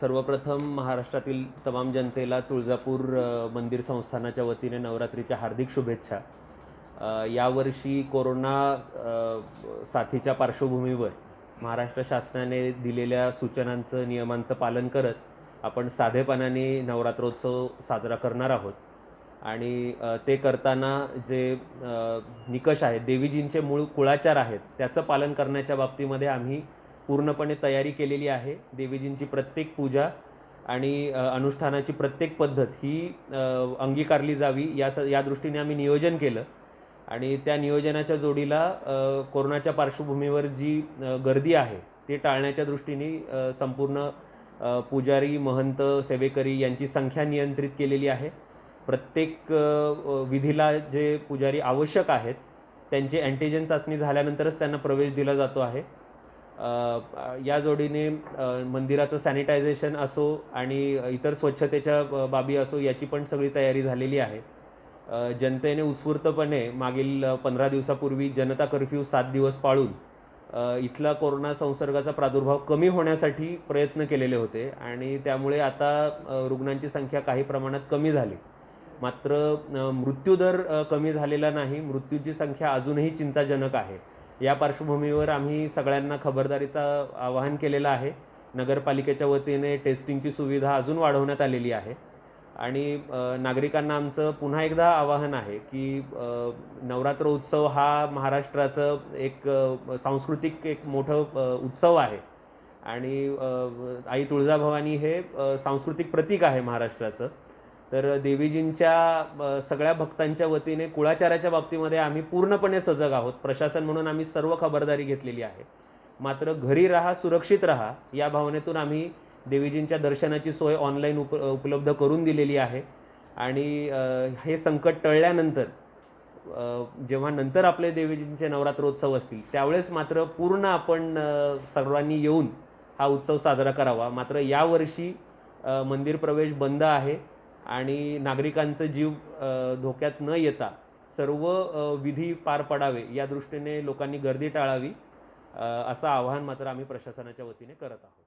सर्वप्रथम महाराष्ट्रातील तमाम जनतेला तुळजापूर मंदिर संस्थानाच्या वतीने नवरात्रीच्या हार्दिक शुभेच्छा. यावर्षी कोरोना साथीच्या पार्श्वभूमीवर महाराष्ट्र शासनाने दिलेल्या सूचनांचं नियमांचं पालन करत आपण साधेपणाने नवरात्रोत्सव साजरा करणार आहोत. आणि ते करताना जे निकष आहेत देवीजींचे मूळ कुळाचार आहेत त्याचं पालन करण्याच्या बाबतीमध्ये आम्ही पूर्णपणे तयारी केलेली आहे. देवीजींची प्रत्येक पूजा आणि अनुष्ठानाची प्रत्येक पद्धत ही अंगीकारली जावी या स या दृष्टीने आम्ही नियोजन केलं. आणि त्या नियोजनाच्या जोडीला कोरोनाच्या पार्श्वभूमीवर जी गर्दी आहे ती टाळण्याच्या दृष्टीने संपूर्ण पुजारी महंत सेवेकरी यांची संख्या नियंत्रित केलेली आहे. प्रत्येक विधीला जे पुजारी आवश्यक आहेत त्यांची अँटीजन चाचणी झाल्यानंतरच त्यांना प्रवेश दिला जातो आहे. या जोडीने मंदिराचं सॅनिटायझेशन असो आणि इतर स्वच्छतेच्या ब- बाबी असो याची पण सगळी तयारी झालेली आहे. जनतेने उत्स्फूर्तपणे मागील पंधरा दिवसापूर्वी जनता कर्फ्यू सात दिवस पाळून इथला कोरोना संसर्गाचा प्रादुर्भाव कमी होण्यासाठी प्रयत्न केलेले होते आणि त्यामुळे आता रुग्णांची संख्या काही प्रमाणात कमी झाली. मात्र मृत्यूदर कमी झालेला नाही मृत्यूची संख्या अजूनही चिंताजनक आहे. या पार्श्वभूमीवर आम्ही सगळ्यांना खबरदारीचं आवाहन केलेलं आहे. नगरपालिकेच्या वतीने टेस्टिंगची सुविधा अजून वाढवण्यात आलेली आहे. आणि नागरिकांना आमचं पुन्हा एकदा आवाहन आहे की नवरात्र उत्सव हा महाराष्ट्राचं एक सांस्कृतिक एक मोठं उत्सव आहे. आणि आई तुळजाभवानी हे सांस्कृतिक प्रतीक आहे महाराष्ट्राचं. तर देवीजींच्या सगळ्या भक्तांच्या वतीने कुळाचाराच्या बाबतीमध्ये आम्ही पूर्णपणे सजग आहोत. प्रशासन म्हणून आम्ही सर्व खबरदारी घेतलेली आहे. मात्र घरी राहा सुरक्षित राहा या भावनेतून आम्ही देवीजींच्या दर्शनाची सोय ऑनलाईन उप उपलब्ध करून दिलेली आहे. आणि हे संकट टळल्यानंतर जेव्हा नंतर आपले देवीजींचे नवरात्रोत्सव असतील त्यावेळेस मात्र पूर्ण आपण सर्वांनी येऊन हा उत्सव साजरा करावा. मात्र यावर्षी मंदिर प्रवेश बंद आहे. आणि नागरिकांचं जीव धोक्यात न येता सर्व विधी पार पडावे या दृष्टीने लोकांनी गर्दी टाळावी असं आवाहन मात्र आम्ही प्रशासनाच्या वतीने करत आहोत.